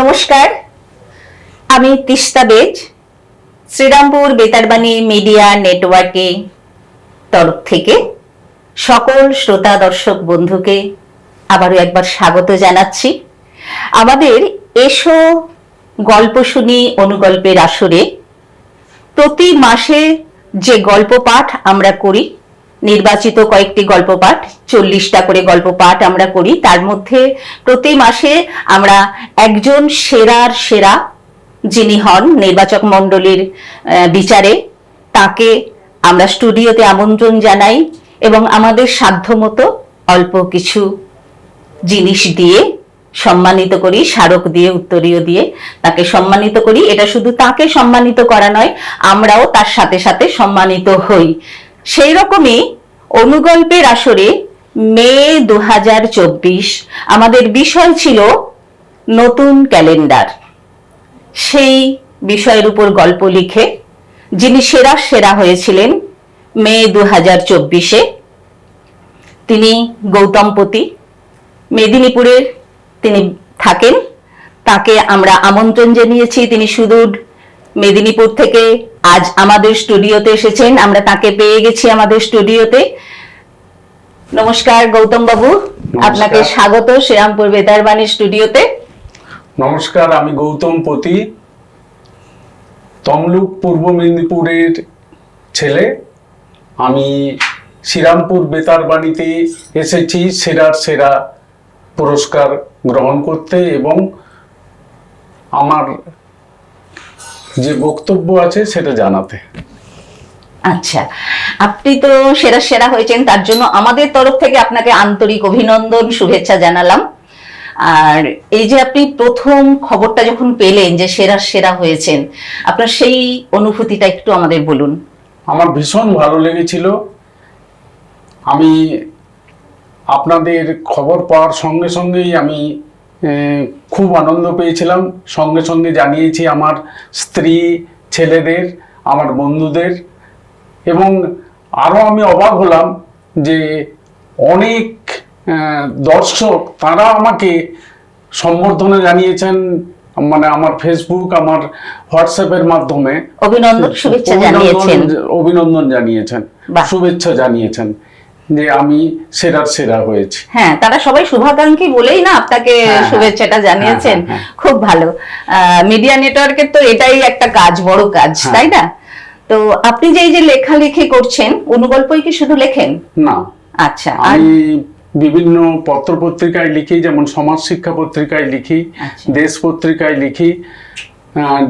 নমস্কার। আমি তিস্তা বেজ, শ্রীরামপুর বেতারবাণী মিডিয়া নেটওয়ার্কে তরফ থেকে সকল শ্রোতা, দর্শক, বন্ধুকে আবারও একবার স্বাগত জানাচ্ছি। আমাদের এসো গল্প শুনি অনুগল্পের আসরে প্রতি মাসে যে গল্প পাঠ আমরা করি নির্বাচিত কয়েকটি গল্প পাঠ চল্লিশটা করে গল্প পাঠ আমরা করি। তার মধ্যে প্রতি মাসে আমরা একজন সেরার সেরা যিনি হন নির্বাচক মণ্ডলীর বিচারে, তাকে আমরা স্টুডিওতে আমন্ত্রণ জানাই এবং আমাদের সাধ্যমতো অল্প কিছু জিনিস দিয়ে, সম্মানিত করি, স্মারক দিয়ে, উত্তরীয় দিয়ে তাকে সম্মানিত করি। এটা শুধু তাকে সম্মানিত করা নয়, আমরাও তার সাথে সাথে সম্মানিত হই। সেই রকমই অনুগল্পের আসরে মে দু হাজার চব্বিশ আমাদের বিষয় ছিল নতুন ক্যালেন্ডার। সেই বিষয়ের উপর গল্প লিখে যিনি সেরা সেরা হয়েছিলেন মে দু হাজার চব্বিশে, তিনি গৌতমপতি মেদিনীপুরের তিনি থাকেন। তাকে আমরা আমন্ত্রণ জানিয়েছি। তিনি সুদূর মেদিনীপুর থেকে আজ আমাদের স্টুডিওতে এসেছেন আমরা তাকে পেয়ে গেছি আমাদের স্টুডিওতে। নমস্কার গৌতম বাবু আপনাকে স্বাগত শ্রীরামপুর বেতারবাণী স্টুডিওতে। নমস্কার আমি গৌতম পতি তমলুক পূর্ব মেদিনীপুরের ছেলে। আমি শ্রীরামপুর বেতার বাণীতে এসেছি সেরার সেরা পুরস্কার গ্রহণ করতে এবং আমার যে বক্তব্য আছে সেটা জানাতে। আচ্ছা আপনি তো সেরা সেরা হয়েছেন তার জন্য আমাদের তরফ থেকে আপনাকে আন্তরিক অভিনন্দন শুভেচ্ছা জানালাম। আর এই যে আপনি প্রথম খবরটা যখন পেলেন যে সেরা সেরা হয়েছেন আপনার সেই অনুভূতিটা একটু আমাদের বলুন। আমার ভীষণ ভালো লেগেছিল। আমি আপনাদের খবর পাওয়ার সঙ্গে সঙ্গেই আমি খুব আনন্দ পেয়েছিলাম। সঙ্গে সঙ্গে জানিয়েছি আমার স্ত্রী ছেলেদের আমার বন্ধুদের এবং আরও আমি অবাক হলাম যে অনেক দর্শক তারা আমাকে সম্বর্ধনা জানিয়েছেন মানে আমার ফেসবুক আমার হোয়াটসঅ্যাপের মাধ্যমে। অভিনন্দন শুভেচ্ছা জানিয়েছেন। অভিনন্দন- জানিয়েছেন। শুভেচ্ছা জানিয়েছেন। যে আমি সেরার সেরা হয়েছি। হ্যাঁ তারা সবাই শুভাকাঙ্ক্ষী বলেই না আপনাকে হ্যাঁ, হ্যাঁ। শুভেচ্ছাটা জানিয়েছেন। হ্যাঁ, হ্যাঁ, খুব ভালো। মিডিয়া নেটওয়ার্কের তো এটাই একটা কাজ বড় কাজ। তাই না? তো আপনি যে এই যে লেখালেখি করছেন অনুগল্পই কি শুধু লেখেন? না। আচ্ছা আমি বিভিন্ন পত্র পত্রিকায় লিখি যেমন সমাজ শিক্ষা পত্রিকায় লিখি আচ্ছা। দেশ পত্রিকায় লিখি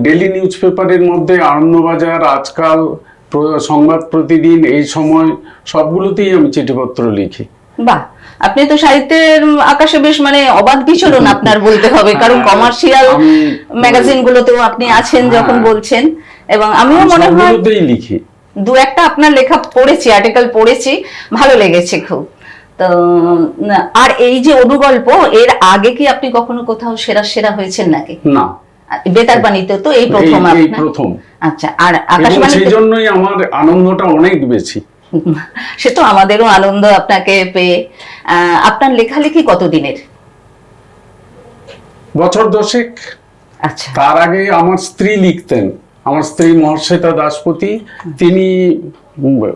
ডেলি নিউজ পেপারের মধ্যে আনন্দবাজার আজকাল সংবাদ প্রতিদিন এই সময় সবগুলোতেই আমি চিঠিপত্র লিখি। বাহ! আপনি তো সাহিত্যের আকাশে বেশ মানে অবাধ বিচরণ আপনার বলতে হবে কারণ হ্যাঁ, কমার্শিয়াল ম্যাগাজিন গুলোতেও আপনি আছেন যখন হ্যাঁ। বলছেন এবং আমিও মনে হয় লিখি। দু একটা আপনার লেখা পড়েছি আর্টিকেল পড়েছি ভালো লেগেছে খুব। তো আর এই যে অনুগল্প এর আগে কি আপনি কখনো কোথাও সেরা সেরা হয়েছেন নাকি? না। বেতার বাণীতে তো এই প্রথম এই- প্রথম। আচ্ছা আর এবং সেই জন্যই আমার আনন্দটা অনেক বেশি। সে তো আমাদেরও আনন্দ আপনাকে পেয়ে। আপনার লেখালেখি কতদিনের? বছর দশেক। আচ্ছা। তার আগে আমার স্ত্রী লিখতেন। আমার স্ত্রী মহর্ষিতা দাসপতি তিনি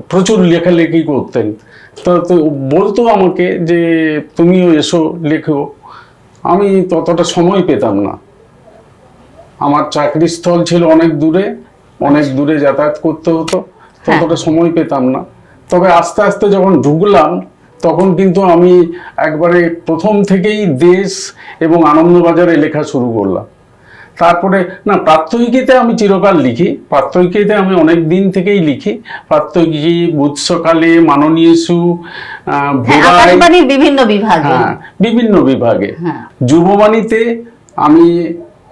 প্রচুর লেখালেখি করতেন। তো বলতো আমাকে যে তুমিও এসো লেখো। আমি ততটা সময় পেতাম না। আমার চাকরিস্থল ছিল অনেক দূরে অনেক দূরে যাতায়াত করতে হতো ততটা সময় পেতাম না। তবে আস্তে আস্তে যখন ঢুকলাম তখন কিন্তু আমি একবারে প্রথম থেকেই দেশ এবং আনন্দবাজারে লেখা শুরু করলাম। তারপরে না প্রাত্যহিকীতে আমি চিরকাল লিখি প্রাত্যহিকীতে আমি অনেক দিন থেকেই লিখি প্রাত্যহিকী বুধ সকালে মাননীয় সু আহ, হ্যাঁ বিভিন্ন বিভাগে। হ্যাঁ বিভিন্ন বিভাগে। হ্যাঁ। যুববাণীতে আমি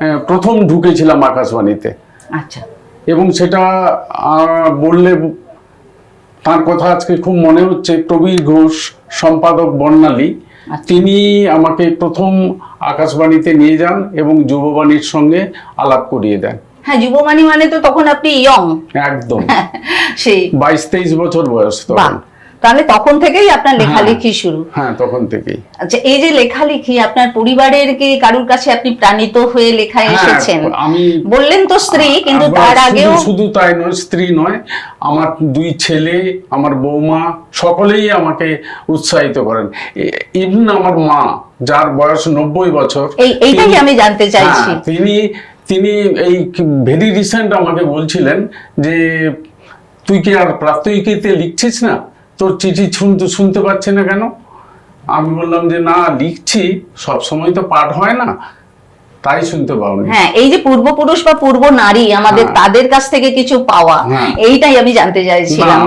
প্রথম ঢুকেছিলাম আকাশবাণীতে। আচ্ছা। এবং সেটা বললে তার কথা আজকে খুব মনে হচ্ছে প্রবীর ঘোষ সম্পাদক বর্ণালী আচ্ছা। তিনি আমাকে প্রথম আকাশবাণীতে নিয়ে যান এবং যুববাণীর সঙ্গে আলাপ করিয়ে দেন। হ্যাঁ যুবমানি মানে তো তখন আপনি ইয়ং একদম। সেই বাইশ তেইশ বছর বয়স তখন। তাহলে তখন থেকেই আপনার লেখালেখি শুরু। হ্যাঁ তখন থেকেই। আচ্ছা এই যে লেখালেখি আপনার পরিবারের কি কারুর কাছে আপনি প্রাণিত হয়ে লেখায় হ্যাঁ, এসেছেন? আমি বললেন তো স্ত্রী কিন্তু তার আগেও শুধু তাই নয় স্ত্রী নয় আমার দুই ছেলে আমার বৌমা সকলেই আমাকে উৎসাহিত করেন। ইভেন আমার মা যার বয়স নব্বই বছর এই এইটাই আমি জানতে চাইছি। হ্যাঁ, তিনি তিনি এই ভেরি রিসেন্ট আমাকে বলছিলেন যে তুই কি আর প্রাত্যহিকীতে লিখছিস না? তোর চিঠি শুনতে শুনতে পাচ্ছে না কেন? আমি বললাম যে না লিখছি। সব সময় তো পাঠ হয় না। তাই শুনতে পাওনি। হ্যাঁ এই যে পূর্বপুরুষ বা পূর্ব নারী আমাদের হ্যাঁ। তাদের কাছ থেকে কিছু পাওয়া হ্যাঁ। এইটাই আমি জানতে চাইছিলাম।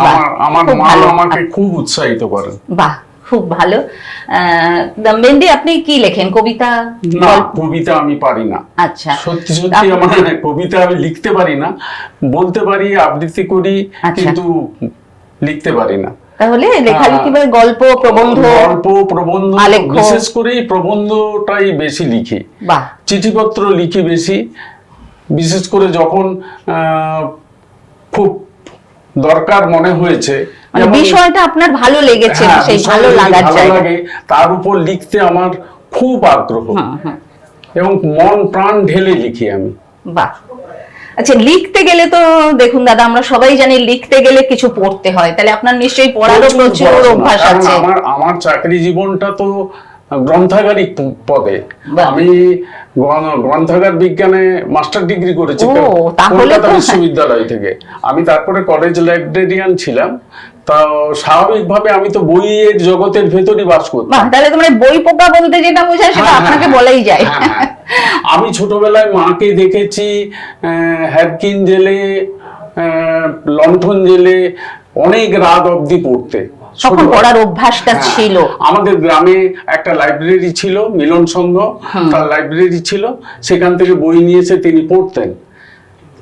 আমার মা আমাকে খুব উৎসাহিত করেন। বাহ খুব ভালো। দমবেন্দি আপনি কি লেখেন? কবিতা না কবিতা আমি পারি না। আচ্ছা। সত্যি সত্যি আমার কবিতা আমি লিখতে পারি না। বলতে পারি আবৃত্তি করি আচ্ছা। কিন্তু লিখতে পারি না। তাহলে লেখালেখি বা গল্প প্রবন্ধ গল্প প্রবন্ধ বিশেষ করে প্রবন্ধটাই বেশি লিখি। চিঠিপত্র লিখি বেশি বিশেষ করে যখন খুব দরকার মনে হয়েছে মানে বিষয়টা আপনার ভালো লেগেছে হ্যাঁ, সেই ভালো লাগে তার উপর লিখতে আমার খুব আগ্রহ। হুম। এবং মন প্রাণ ঢেলে লিখি আমি। বাহ। আচ্ছা লিখতে গেলে তো দেখুন দাদা আমরা সবাই জানি লিখতে গেলে কিছু পড়তে হয়। তাহলে আপনার নিশ্চয়ই পড়ারও প্রচুর অভ্যাস আছে। আমার আমার চাকরি জীবনটা তো গ্রন্থাগারিক পদে। আমি গ্রন্থাগার বিজ্ঞানে মাস্টার ডিগ্রি করেছি কলকাতা বিশ্ববিদ্যালয় থেকে। আমি তারপরে কলেজ লাইব্রেরিয়ান ছিলাম। তা স্বাভাবিকভাবে আমি তো বইয়ের জগতের ভেতরই বাস করতাম। তাহলে তোমরা বই পোকা বলতে যেটা বোঝায় সেটা হ্যাঁ, আপনাকে হ্যাঁ, বলাই যায়। হ্যাঁ, হ্যাঁ। আমি ছোটবেলায় মাকে দেখেছি হ্যাপকিন জেলে আহ, লণ্ঠন জেলে অনেক রাত অবধি পড়তে। তখন পড়ার অভ্যাসটা হ্যাঁ, ছিল। আমাদের গ্রামে একটা লাইব্রেরি ছিল মিলন সংঘ তার লাইব্রেরি ছিল। সেখান থেকে বই নিয়ে এসে তিনি পড়তেন।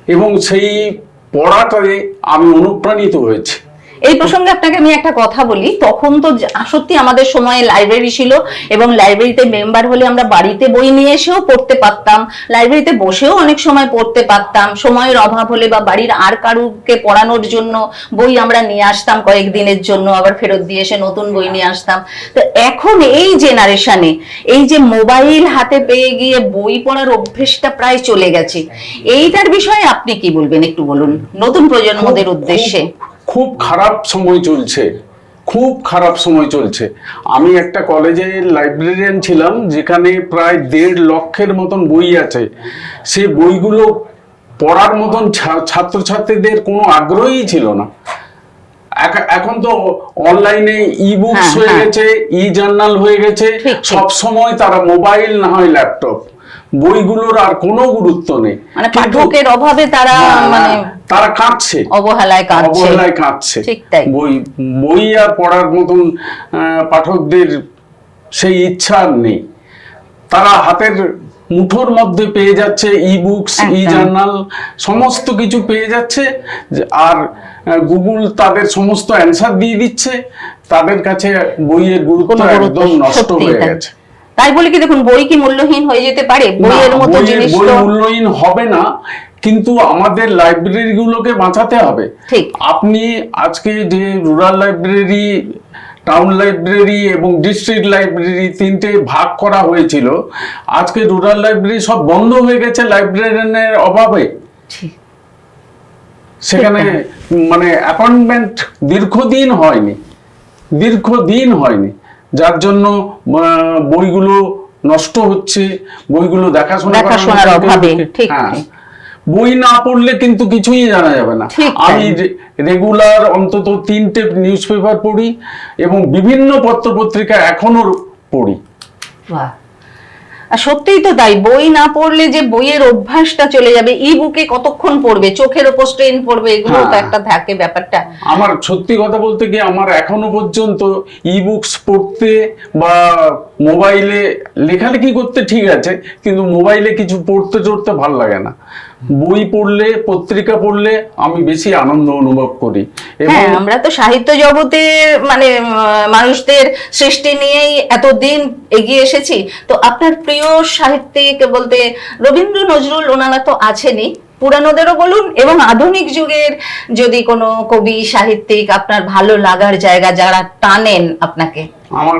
এবং সেই পড়াটারে আমি অনুপ্রাণিত হয়েছি। এই প্রসঙ্গে আপনাকে আমি একটা কথা বলি। তখন তো সত্যি আমাদের সময়ে লাইব্রেরি ছিল এবং লাইব্রেরিতে মেম্বার হলে আমরা বাড়িতে বই নিয়ে এসেও পড়তে পারতাম। লাইব্রেরিতে বসেও অনেক সময় পড়তে পারতাম। সময়ের অভাব হলে বা বাড়ির আর কারুকে পড়ানোর জন্য বই আমরা নিয়ে আসতাম কয়েকদিনের জন্য আবার ফেরত দিয়ে এসে নতুন বই নিয়ে আসতাম। তো এখন এই জেনারেশনে এই যে মোবাইল হাতে পেয়ে গিয়ে বই পড়ার অভ্যেসটা প্রায় চলে গেছে। এইটার বিষয়ে আপনি কি বলবেন একটু বলুন? নতুন প্রজন্মদের উদ্দেশ্যে। খুব- খারাপ সময় চলছে। খুব খারাপ সময় চলছে। আমি একটা কলেজে লাইব্রেরিয়ান ছিলাম যেখানে প্রায় দেড় লক্ষের মতন বই আছে। সে বইগুলো পড়ার মতন ছাত্রছাত্রীদের কোনো আগ্রহই ছিল না। এখন তো অনলাইনে ই বুকস হ্যাঁ। গেছে ই জার্নাল হয়ে গেছে। সব সময় তারা মোবাইল না হয় ল্যাপটপ বইগুলোর আর কোনো গুরুত্ব নেই। মানে পাঠকের অভাবে তারা মানে তারা কাঁদছে। অবহেলায় কাঁদছে। অবহেলায় কাঁদছে। ঠিক তাই। বই বই আর পড়ার মতন পাঠকদের সেই ইচ্ছা আর নেই। তারা হাতের মুঠোর মধ্যে পেয়ে যাচ্ছে ই বুকস ই জার্নাল সমস্ত কিছু পেয়ে যাচ্ছে। আর গুগল তাদের সমস্ত অ্যান্সার দিয়ে দিচ্ছে। তাদের কাছে বইয়ের গুরুত্ব একদম নষ্ট হয়ে গেছে। তাই বলে কি দেখুন বই কি মূল্যহীন হয়ে যেতে পারে? বইয়ের মতো জিনিস তো মূল্যহীন হবে না কিন্তু আমাদের লাইব্রেরি গুলোকে বাঁচাতে হবে। ঠিক। আপনি আজকে যে রুরাল লাইব্রেরি টাউন লাইব্রেরি এবং ডিস্ট্রিক্ট লাইব্রেরি তিনটে ভাগ করা হয়েছিল আজকে রুরাল লাইব্রেরি সব বন্ধ হয়ে গেছে লাইব্রেরিয়ানের অভাবে। সেখানে মানে অ্যাপয়েন্টমেন্ট দীর্ঘদিন হয়নি। দীর্ঘদিন হয়নি। যার জন্য বইগুলো নষ্ট হচ্ছে বইগুলো দেখাশোনা দেখাশোনার অভাবে, ঠিক, হ্যাঁ। বই না পড়লে কিন্তু কিছুই জানা যাবে না আমি রেগুলার অন্তত তিনটে নিউজ পেপার পড়ি এবং বিভিন্ন পত্রপত্রিকা এখনও পড়ি বাহ। আর সত্যিই তো তাই বই না পড়লে যে বইয়ের অভ্যাসটা চলে যাবে ই বুকে কতক্ষণ পড়বে চোখের ওপর স্ট্রেন পড়বে এগুলো তো হ্যাঁ। একটা থাকে ব্যাপারটা আমার সত্যি কথা বলতে গিয়ে আমার এখনও পর্যন্ত ই বুকস পড়তে বা মোবাইলে লেখালেখি করতে ঠিক আছে কিন্তু মোবাইলে কিছু পড়তে চড়তে ভালো লাগে না বই পড়লে পত্রিকা পড়লে আমি বেশি আনন্দ অনুভব করি। হ্যাঁ আমরা তো সাহিত্য জগতে মানে মানুষদের সৃষ্টি নিয়েই এতদিন এগিয়ে এসেছি। তো আপনার প্রিয় সাহিত্যিক বলতে রবীন্দ্র নজরুল ওনারা তো আছেনই। পুরানোদেরও বলুন এবং আধুনিক যুগের যদি কোনো কবি সাহিত্যিক আপনার ভালো লাগার জায়গা যারা টানেন আপনাকে। আমার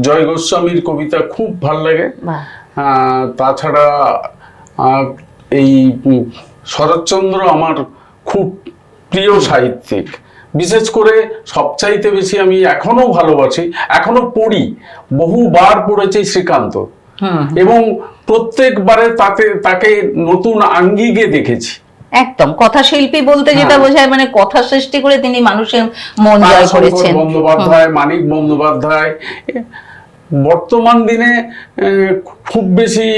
জয় গোস্বামীর কবিতা খুব ভালো লাগে। তাছাড়া আহ, এই শরৎচন্দ্র আমার খুব প্রিয় সাহিত্যিক। বিশেষ করে সবচাইতে বেশি আমি এখনও ভালোবাসি এখনও পড়ি বহুবার পড়েছি শ্রীকান্ত। এবং প্রত্যেকবারে তাকে তাকে নতুন আঙ্গিকে দেখেছি। একদম কথা শিল্পী বলতে যেটা হ্যাঁ। বোঝায় মানে কথা সৃষ্টি করে তিনি মানুষের মন জয় করেছেন। বন্দ্যোপাধ্যায় মানিক বন্দ্যোপাধ্যায় বর্তমান দিনে খুব বেশি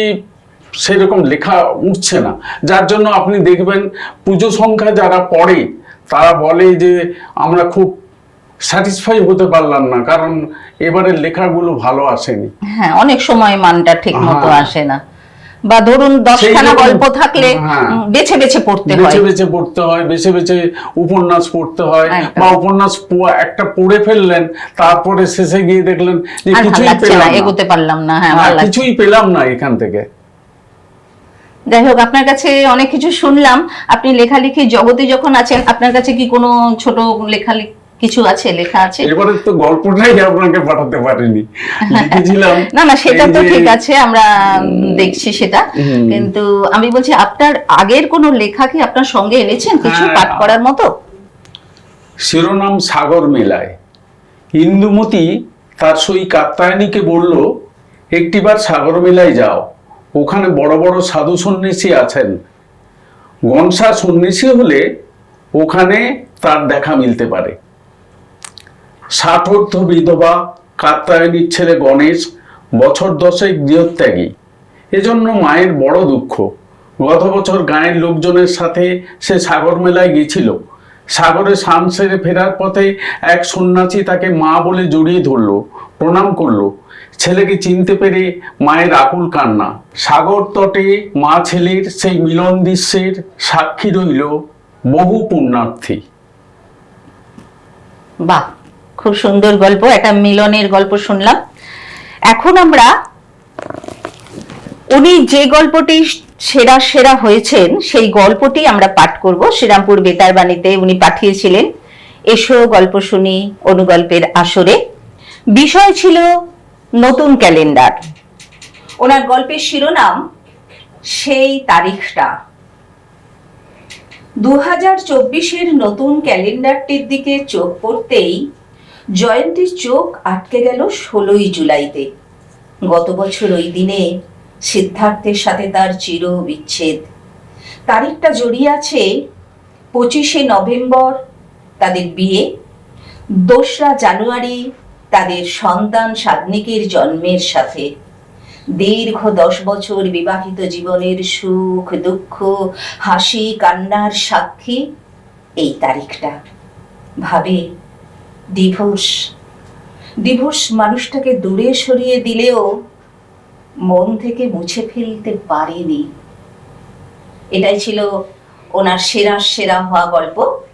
সেরকম লেখা উঠছে না। যার জন্য আপনি দেখবেন পুজো সংখ্যা যারা পড়ে তারা বলে যে আমরা খুব স্যাটিসফাই হতে পারলাম না কারণ এবারের লেখাগুলো ভালো আসেনি। হ্যাঁ অনেক সময় মানটা ঠিক মতো হ্যাঁ। আসে না। বা ধরুন দশখানা গল্প থাকলে হ্যাঁ। বেছে বেছে পড়তে হয়। বেছে বেছে পড়তে হয় বেছে বেছে উপন্যাস পড়তে হয় বা উপন্যাস একটা পড়ে ফেললেন তারপরে শেষে গিয়ে দেখলেন যে কিছুই পেলাম না। এগোতে পারলাম না হ্যাঁ হ্যাঁ, কিছুই পেলাম না এখান থেকে। যাই হোক আপনার কাছে অনেক কিছু শুনলাম। আপনি লেখালেখি জগতে যখন আছেন আপনার কাছে কি কোনো ছোট লেখালেখি কিছু আছে লেখা আছে? এবারে তো গল্পটাই আপনাকে পাঠাতে পারিনি। লিখেছিলাম। না না সেটা তো ঠিক আছে আমরা দেখছি সেটা। কিন্তু আমি বলছি আপনার আগের কোনো লেখা কি আপনার সঙ্গে এনেছেন কিছু হ্যাঁ। পাঠ করার মতো? শিরোনাম সাগর মেলায়। ইন্দুমতি তার সই কাত্তায়নীকে বলল একটিবার সাগর মেলায় যাও। ওখানে বড় বড় সাধু সন্ন্যাসী আছেন। গনসা সন্ন্যাসী হলে ওখানে তার দেখা মিলতে পারে। ষাটোর্ধ বিধবা কাত্তায়নীর ছেলে গণেশ বছর দশেক গৃহত্যাগী। এজন্য মায়ের বড় দুঃখ। গত বছর গায়ের লোকজনের সাথে সে সাগর মেলায় গেছিল। সাগরে স্নান সেরে ফেরার পথে এক সন্ন্যাসী তাকে মা বলে জড়িয়ে ধরলো, প্রণাম করল। ছেলেকে চিনতে পেরে মায়ের আকুল কান্না। সাগর তটে মা ছেলের সেই মিলন দৃশ্যের সাক্ষী রইল বহু পুণ্যার্থী। বাহ, খুব সুন্দর গল্প, একটা মিলনের গল্প শুনলাম। এখন আমরা উনি যে গল্পটি সেরা সেরা হয়েছেন, সেই গল্পটি আমরা পাঠ করব। শ্রীরামপুর বেতার বাণীতে উনি পাঠিয়েছিলেন, এসো গল্প শুনি অনুগল্পের আসরে। বিষয় ছিল নতুন ক্যালেন্ডার। ওনার গল্পের শিরোনাম, সেই তারিখটা। দু হাজার চব্বিশের নতুন ক্যালেন্ডারটির দিকে চোখ পড়তেই জয়ন্তীর চোখ আটকে গেল ষোলোই জুলাইতে। গত বছর ওই দিনে সিদ্ধার্থের সাথে তার চির বিচ্ছেদ। তারিখটা জড়িয়ে আছে পঁচিশে নভেম্বর, তাদের বিয়ে, দোসরা জানুয়ারি তাদের সন্তান সাধনিকের জন্মের সাথে। দীর্ঘ দশ বছর বিবাহিত জীবনের সুখ, দুঃখ, হাসি, কান্নার সাক্ষী এই তারিখটা। ভাবে, ডিভোর্স। ডিভোর্স মানুষটাকে দূরে সরিয়ে দিলেও মন থেকে মুছে ফেলতে পারেনি। এটাই ছিল ওনার সেরা সেরা হওয়া গল্প।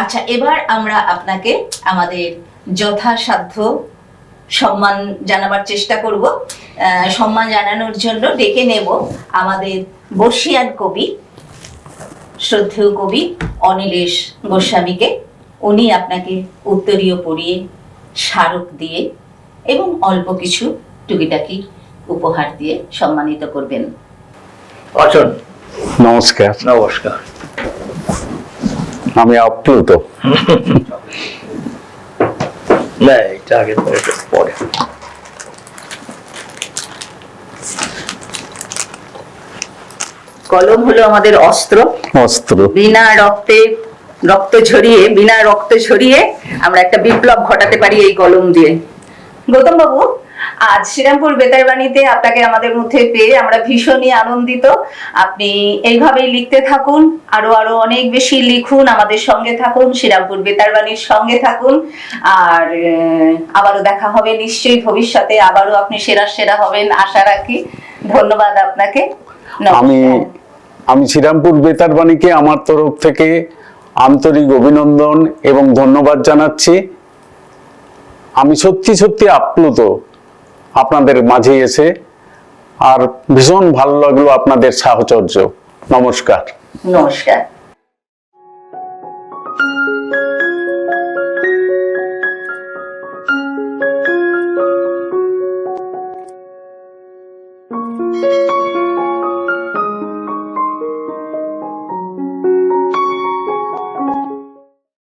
আচ্ছা এবার আমরা আপনাকে আমাদের যথাসাধ্য সম্মান জানাবার চেষ্টা করব। আহ, সম্মান জানানোর জন্য ডেকে নেব আমাদের বর্ষিয়ান কবি শ্রদ্ধেয় কবি অনিলেশ গোস্বামীকে। উনি আপনাকে উত্তরীয় পড়িয়ে স্মারক দিয়ে এবং অল্প কিছু টুকিটাকি উপহার দিয়ে সম্মানিত করবেন। অচন নমস্কার। নমস্কার। আমি আপ্লুত। না এটা আগে পরে কলম হলো আমাদের অস্ত্র। অস্ত্র। বিনা রক্তে রক্ত ঝরিয়ে বিনা রক্ত ঝরিয়ে আমরা একটা বিপ্লব ঘটাতে পারি এই কলম দিয়ে। গৌতম বাবু আজ শ্রীরামপুর বেতারবাণীতে আপনাকে আমাদের মধ্যে পেয়ে আমরা ভীষণই আনন্দিত। আপনি এইভাবেই লিখতে থাকুন, আরও আরও অনেক বেশি লিখুন আমাদের সঙ্গে থাকুন, শ্রীরামপুর বেতারবাণীর সঙ্গে থাকুন। আর আবারও দেখা হবে নিশ্চয়ই ভবিষ্যতে, আবারও আপনি সেরা সেরা হবেন, আশা রাখি। ধন্যবাদ আপনাকে। আমি আমি শ্রীরামপুর বেতারবাণীকে আমার তরফ থেকে আন্তরিক অভিনন্দন এবং ধন্যবাদ জানাচ্ছি। আমি সত্যি সত্যি আপ্লুত আপনাদের মাঝে এসে আর ভীষণ ভালো লাগল আপনাদের সাহচর্য। নমস্কার। নমস্কার।